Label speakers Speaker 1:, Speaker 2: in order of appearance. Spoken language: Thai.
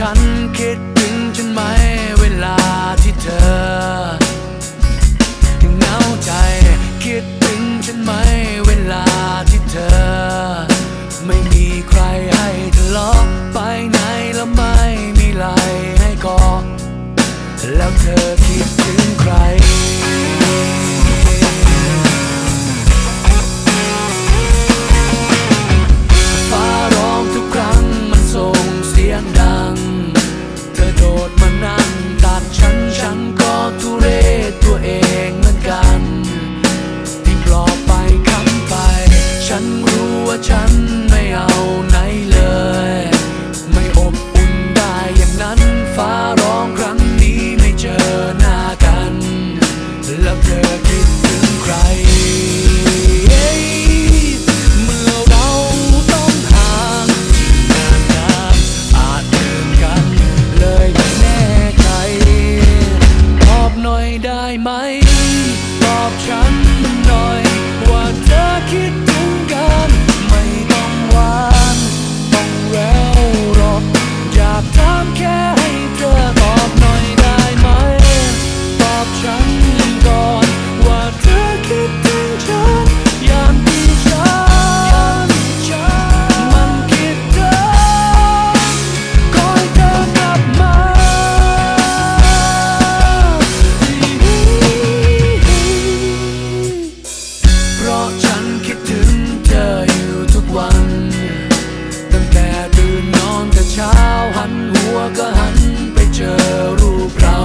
Speaker 1: ฉันคิดถึงฉันไหมเวลาที่เธอถึงเหงาใจ คิดถึงฉันไหมเวลาที่เธอ ไม่มีใครให้ทะเลาะไปไหนแล้วไม่มีไหลให้กอดแล้วเธอคิดถึงใครฟ้าร้องทุกครั้งมันส่งเสียงดัง เธอคิดถึงใคร เมื่อเราต้องห่างนานนอาจเจอกัน เลยไม่แน่ใจตอบหน่อยได้ไหม ตอบฉันหน่อยว่าเธอคิด หัวก็หันไปเจอรูปเรา